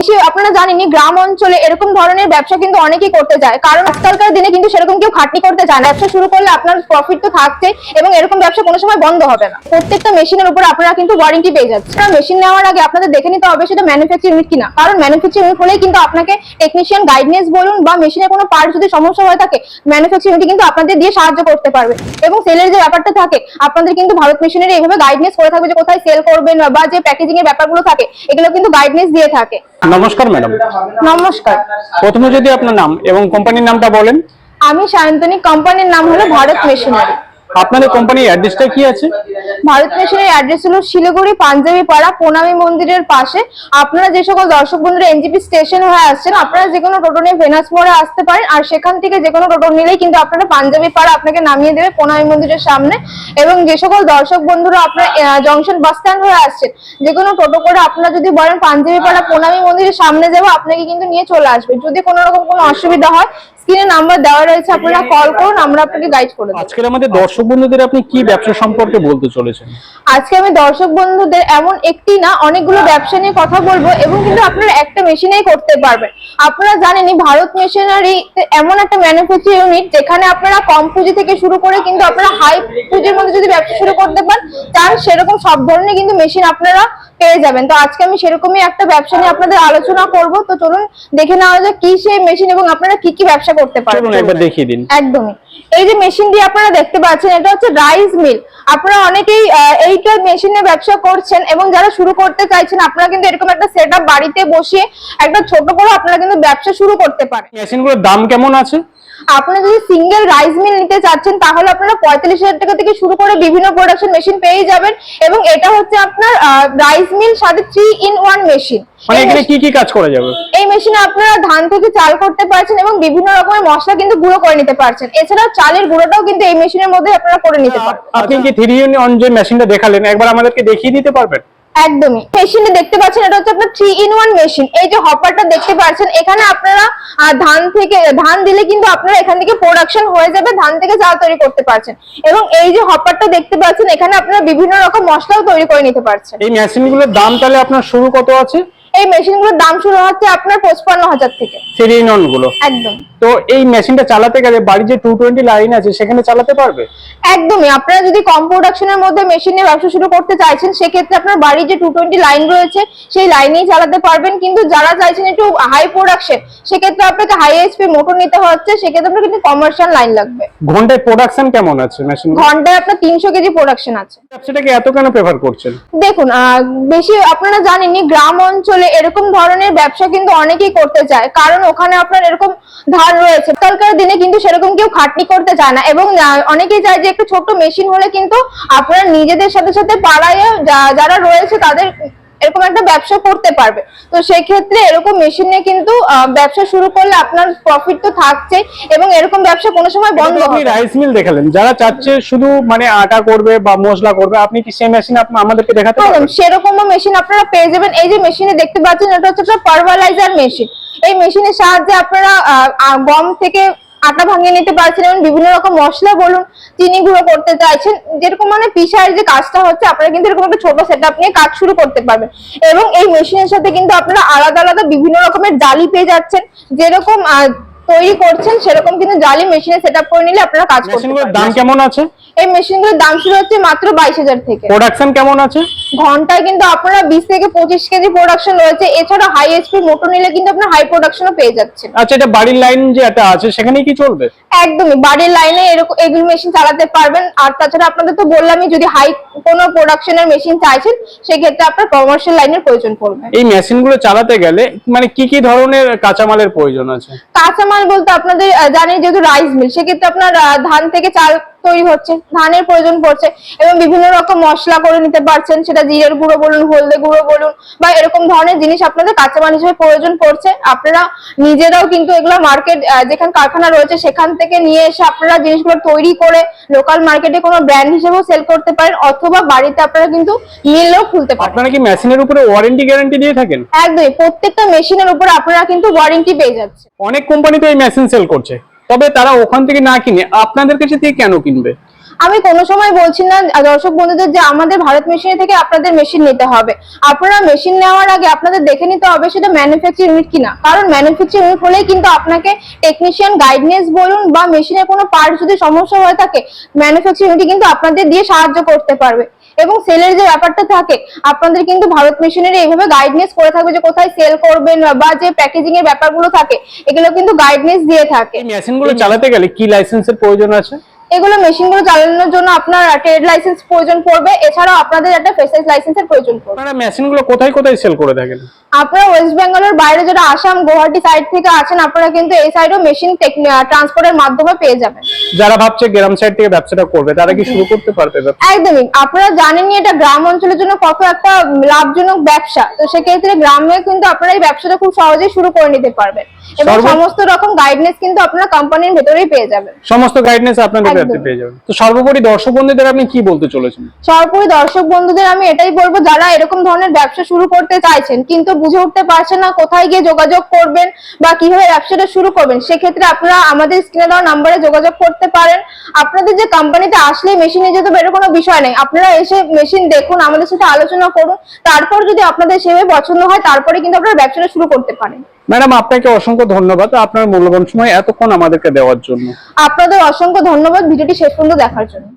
বেশি আপনারা জানেনই, গ্রাম অঞ্চলে এরকম ধরনের ব্যবসা কিন্তু অনেকেই করতে চায় কারণ আজকালকার দিনে কিন্তু সেরকম কেউ খাটনি করতে চায় ব্যবসা শুরু করলে আপনার প্রফিট তো থাকছে এবং এরকম ব্যবসা কোনো সময় বন্ধ হবে না। প্রত্যেকটা মেশিনের উপর আপনারা কিন্তু ওয়ারেন্টি পেয়ে যাচ্ছে মেশিন নেওয়ার আগে আপনাদের দেখে নিতে হবে সেটা ম্যানুফ্যাকচার ইউনিট কিনা। কারণ ম্যানুফ্যাকচার ইউনিট হলেই কিন্তু আপনাকে টেকনিশিয়ান গাইডনেস বলুন বা মেশিনের কোনো পার্ট যদি সমস্যা হয়ে থাকে ম্যানুফ্যাকচার ইউনিট কিন্তু আপনাদের দিয়ে সাহায্য করতে পারবে। এবং সেলের যে ব্যাপারটা থাকে, আপনাদের কিন্তু ভারত মেশিনের এইভাবে গাইডনেস করে থাকবে যে কোথায় সেল করবেন বা যে প্যাকেজিং এর ব্যাপারগুলো থাকে, এগুলো কিন্তু গাইডনেস দিয়ে থাকে। নমস্কার। ম্যাডাম। নমস্কার। প্রথমে যদি আপনার নাম এবং কোম্পানির নামটা বলেন। আমি সায়ন্তনী কোম্পানির নাম হলো ভারত মেশিনারি। আপনাদের কোম্পানির অ্যাড্রেসটা কি আছে? ভারত মেশিনের অ্যাড্রেস হলো শিলিগুড়ি, পাঞ্জাবি পাড়া, প্রণামী মন্দিরের পাশে। আপনারা যে সকল দর্শক বন্ধুরা এনজিপি স্টেশন হয়ে আসছেন, আপনারা যে কোনো টোটো নিয়ে ভেনাস মোড়ে আসতে পারেন, আর সেখান থেকে যে কোনো টোটো নিলেই কিন্তু আপনারা পাঞ্জাবি পাড়া আপনাকে নামিয়ে দেবে প্রণামী মন্দিরের সামনে। এবং যে সকল দর্শক বন্ধুরা আপনারা জংশন বাস স্ট্যান্ড হয়ে আসছেন, যে কোনো টোটো করে আপনারা যদি বলেন পাঞ্জাবি পাড়া প্রণামী মন্দিরের সামনে যাব, আপনাকে কিন্তু নিয়ে চলে আসবে। যদি কোনো রকম কোনো অসুবিধা হয় স্ক্রিনে নাম্বার দেওয়া রয়েছে আপনারা কল করুন আমরা আপনাকে গাইড করে দেবো। আজকের আমাদের দর্শক বন্ধুদের আপনি কি ব্যবসা সম্পর্কে বলতে চলেছেন? আজকে আমি দর্শক বন্ধুদের এমন একটি না অনেকগুলো ব্যবসা নিয়ে কথা বলব এবং কিন্তু আপনারা একটা মেশিনেই করতে পারবেন। আপনারা জানেনই ভারত মেশিনারি এমন একটা ম্যানুফ্যাকচার ইউনিট যেখানে আপনারা কম পুঁজি থেকে শুরু করে কিন্তু আপনারা হাই পুঁজির মধ্যে যদি ব্যবসা শুরু করতে পারেন চান সেরকম সব ধরনের কিন্তু মেশিন আপনারা পেয়ে যাবেন। তো আজকে আমি সেরকমই একটা ব্যবসা নিয়ে আপনাদের আলোচনা করব। তো চলুন দেখে নেওয়া যাক কি সেই মেশিন এবং আপনারা কি কি ব্যবসা করতে চলুন পারবেন একবার দেখিয়ে দিন। একদমই। এই যে মেশিন দিয়ে আপনারা দেখতে পাচ্ছেন এটা হচ্ছে রাইস মিল আপনারা অনেকেই এইটা মেশিনে ব্যবসা করছেন এবং যারা শুরু করতে চাইছেন আপনারা কিন্তু এরকম একটা সেট বাড়িতে বসিয়ে একটা ছোট করে আপনারা কিন্তু ব্যবসা শুরু করতে পারেন। মেশিনগুলোর দাম কেমন আছে? আপনারা যদি সিঙ্গেল রাইস মিল নিতে চাচ্ছেন তাহলে আপনারা পঁয়তাল্লিশ হাজার টাকা থেকে শুরু করে বিভিন্ন প্রোডাকশন মেশিন পেয়ে যাবেন এবং এটা হচ্ছে আপনার রাইস মিল সাথে থ্রি ইন ওয়ান মেশিন মানে এখানে কি কি কাজ করা যাবে? এই মেশিনে আপনারা ধান থেকে চাল করতে পারছেন এবং বিভিন্ন রকমের মশলা কিন্তু গুঁড়ো করে নিতে পারছেন। এছাড়াও চালের গুঁড়োটাও কিন্তু এই মেশিনের মধ্যে আপনারা করে নিতে পারেন আপনি কি থ্রি অন যে মেশিনটা দেখালেন একবার আমাদেরকে দেখিয়ে দিতে পারবেন? একদমই। মেশিনে দেখতে পাচ্ছেন, এটা হচ্ছে আপনার থ্রি ইন ওয়ান মেশিন এই যে হপারটা দেখতে পাচ্ছেন, এখানে আপনারা ধান থেকে, ধান দিলে কিন্তু আপনারা এখান থেকে প্রোডাকশন হয়ে যাবে, ধান থেকে চাল তৈরি করতে পারছেন। এবং এই যে হপারটা দেখতে পাচ্ছেন, এখানে আপনারা বিভিন্ন রকম মশলাও তৈরি করে নিতে পারছেন। এই মেশিনগুলোর দাম তাহলে আপনার শুরু কত আছে? এই মেশিনগুলোর দাম শুরু হচ্ছে আপনার পঁচপান্ন হাজার থেকে। থ্রি গুলো? একদম। তো এই মেশিনটা চালাতে গেলে বাড়ির যে টু টোয়েন্টি লাইন আছে সেখানে চালাতে পারবে? একদমই। আপনারা যদি কম প্রোডাকশনের মধ্যে মেশিনে ব্যবসা শুরু করতে চাইছেন সেক্ষেত্রে আপনার বাড়ির যে টু টোয়েন্টি লাইন রয়েছে সেই লাইনেই চালাতে পারবেন। কিন্তু যারা চাইছেন একটু হাই প্রোডাকশন সেক্ষেত্রে আপনাকে হাই এইচপি মোটর নিতে হচ্ছে। সেক্ষেত্রে আপনার কিন্তু কমার্শিয়াল লাইন লাগবে। ঘন্টায় প্রোডাকশন কেমন আছে মেশিন ঘন্টায় আপনার তিনশো কেজি প্রোডাকশন আছে। ব্যবসাটাকে এত কেন প্রেফার করছেন? দেখুন বেশি আপনারা জানেনই গ্রাম অঞ্চলে এরকম ধরনের ব্যবসা কিন্তু অনেকেই করতে চায়। কারণ ওখানে আপনার এরকম ধার রয়েছে। আজকালকার দিনে কিন্তু সেরকম কেউ খাটনি করতে চায় না এবং অনেকেই চায় যে একটু ছোট্ট মেশিন হলে কিন্তু আপনার নিজেদের সাথে সাথে পাড়ায় যারা রয়েছে তাদের এরকম একটা ব্যবসা করতে পারবে। তো সেক্ষেত্রে এরকম মেশিনে কিন্তু ব্যবসা শুরু করলে আপনার প্রফিট তো থাকছে এবং এরকম ব্যবসা কোনো সময় বন্ধ আপনি রাইস মিল দেখালেন। যারা চাচ্ছে শুধু মানে আটা করবে বা মশলা করবে আপনি কি সেই মেশিন আপনি আমাদেরকে দেখাতে পারবেন? সেরকমও মেশিন আপনারা পেয়ে যাবেন। এই যে মেশিনে দেখতে পাচ্ছেন এটা হচ্ছে একটা পারভালাইজার মেশিন এই মেশিনের সাহায্যে আপনারা গম থেকে আটা ভাঙিয়ে নিতে পারছেন এবং বিভিন্ন রকম মশলা বলুন চিনি গুঁড়ো করতে চাইছেন যেরকম মানে পিসার যে কাজটা হচ্ছে আপনারা কিন্তু এরকম একটা ছোট সেট নিয়ে কাজ শুরু করতে পারবেন। এবং এই মেশিনের সাথে কিন্তু আপনারা আলাদা আলাদা বিভিন্ন রকমের জালি পেয়ে যাচ্ছেন যেরকম তৈরি করছেন সেরকম কিন্তু জালি মেশিনে সেট আপ করে নিলে আপনারা কাজ করতে পারবেন। দাম কেমন আছে? এই মেশিনগুলোর দাম শুরু হচ্ছে মাত্র বাইশ হাজার থেকে। প্রোডাকশন কেমন আছে? ঘন্টায় কিন্তু আপনারা বিশ থেকে পঁচিশ কেজি প্রোডাকশন রয়েছে। এছাড়া হাই এইচপি মোটর নিলে কিন্তু আপনার হাই প্রোডাকশনও পেয়ে যাচ্ছেন। আচ্ছা এটা বাড়ির লাইন যে একটা আছে সেখানেই কি চলবে? একদমই বাড়ির লাইনে এরকম এগুলো মেশিন চালাতে পারবেন। আর তাছাড়া আপনাদের তো বললামই যদি হাই কোনো প্রোডাকশনের মেশিন চাইছেন সেক্ষেত্রে আপনার কমার্শিয়াল লাইনের প্রয়োজন পড়বে। এই মেশিনগুলো চালাতে গেলে মানে কি কি ধরনের কাঁচামালের প্রয়োজন আছে? কাঁচামাল বলতে আপনাদের জানেন যেহেতু রাইস মিল সেক্ষেত্রে আপনার ধান থেকে চাল তৈরি হচ্ছে ধানের প্রয়োজন পড়ছে এবং বিভিন্ন রকম মশলা করে নিতে পারছেন সেটা জিরের গুঁড়ো বলুন হলদে গুঁড়ো বলুন বা এরকম ধরনের জিনিস আপনাদের কাঁচামাল হিসেবে প্রয়োজন পড়ছে আপনারা নিজেরাও কিন্তু এগুলো মার্কেট যেখানে কারখানা রয়েছে সেখান থেকে নিয়ে এসে আপনারা জিনিসগুলো তৈরি করে লোকাল মার্কেটে কোনো ব্র্যান্ড হিসেবেও সেল করতে পারেন অথবা বাড়িতে আপনারা কিন্তু মিলও খুলতে পারেন। আপনারা কি মেশিনের উপরে ওয়ারেন্টি গ্যারান্টি দিয়ে থাকেন? একদমই প্রত্যেকটা মেশিনের উপর আপনারা কিন্তু ওয়ারেন্টি পেয়ে যাচ্ছে অনেক কোম্পানি তো এই মেশিন সেল করছে। তবে তারা ওখান থেকে না কিনে আপনাদের কাছে থেকে কেন কিনবে? আমি কোনো সময় বলছি না, দর্শক বন্ধুদের, যে আমাদের ভারত মেশিন থেকে আপনাদের মেশিন নিতে হবে। আপনারা মেশিন নেওয়ার আগে আপনাদের দেখে নিতে হবে সেটা ম্যানুফ্যাকচার ইউনিট কিনা। কারণ ম্যানুফ্যাকচার ইউনিট হলেই কিন্তু আপনাকে টেকনিশিয়ান গাইডনেস বলুন বা মেশিনের কোনো পার্ট যদি সমস্যা হয়ে থাকে ম্যানুফ্যাকচার ইউনিট কিন্তু আপনাদের দিয়ে সাহায্য করতে পারবে। এবং সেলের যে ব্যাপারটা থাকে, আপনাদের কিন্তু ভারত মেশিনের এইভাবে গাইডনেস করে থাকবে যে কোথায় সেল করবেন বা যে প্যাকেজিং এর ব্যাপারগুলো থাকে, এগুলো কিন্তু গাইডনেস দিয়ে থাকে। মেশিনগুলো চালাতে গেলে কি লাইসেন্সের প্রয়োজন আছে? এগুলো মেশিনগুলো চালানোর জন্য আপনার ট্রেড লাইসেন্স প্রয়োজন পড়বে। এছাড়াও আপনাদের একটা ফেসাইজ লাইসেন্সের প্রয়োজন পড়বে। আপনারা মেশিনগুলো কোথায় কোথায় সেল করে থাকেন? আপনারা ওয়েস্ট বেঙ্গলের বাইরে যারা আসাম গুয়াহাটি সাইড থেকে আছেন আপনারা কিন্তু এই সাইডেও মেশিন ট্রান্সপোর্টের মাধ্যমে পেয়ে যাবেন। যারা ভাবছে গ্রাম সাইড থেকে ব্যবসাটা করবে তারা কি শুরু করতে পারবে একদমই। আপনারা জানেনই এটা গ্রাম অঞ্চলের জন্য কত একটা লাভজনক ব্যবসা। তো সেক্ষেত্রে গ্রামে কিন্তু আপনারা এই ব্যবসাটা খুব সহজেই শুরু করে নিতে পারবেন। এবং সমস্ত রকম গাইডনেস কিন্তু আপনারা কোম্পানির ভেতরেই পেয়ে যাবেন। সমস্ত গাইডনেস আপনাদের একদম। পেয়ে যাবেন। তো সর্বোপরি দর্শক বন্ধুদের আপনি কি বলতে চলেছেন? সর্বোপরি দর্শক বন্ধুদের আমি এটাই বলব যারা এরকম ধরনের ব্যবসা শুরু করতে চাইছেন কিন্তু বুঝে উঠতে পারছেন না কোথায় গিয়ে যোগাযোগ করবেন বা কীভাবে ব্যবসাটা শুরু করবেন সেক্ষেত্রে আপনারা আমাদের স্ক্রিনে দেওয়া নাম্বারে যোগাযোগ করতে পারেন। আপনাদের যে কোম্পানিতে আসলে মেশিনে যেতে হবে এর কোনো বিষয় নেই। আপনারা এসে মেশিন দেখুন আমাদের সাথে আলোচনা করুন তারপর যদি আপনাদের সেভাবে পছন্দ হয় তারপরে কিন্তু আপনারা ব্যবসাটা শুরু করতে পারেন। ম্যাডাম, আপনাকে অসংখ্য ধন্যবাদ আপনার মূল্যবান সময় এতক্ষণ আমাদেরকে দেওয়ার জন্য। আপনাদের অসংখ্য ধন্যবাদ ভিডিওটি শেষ পর্যন্ত দেখার জন্য।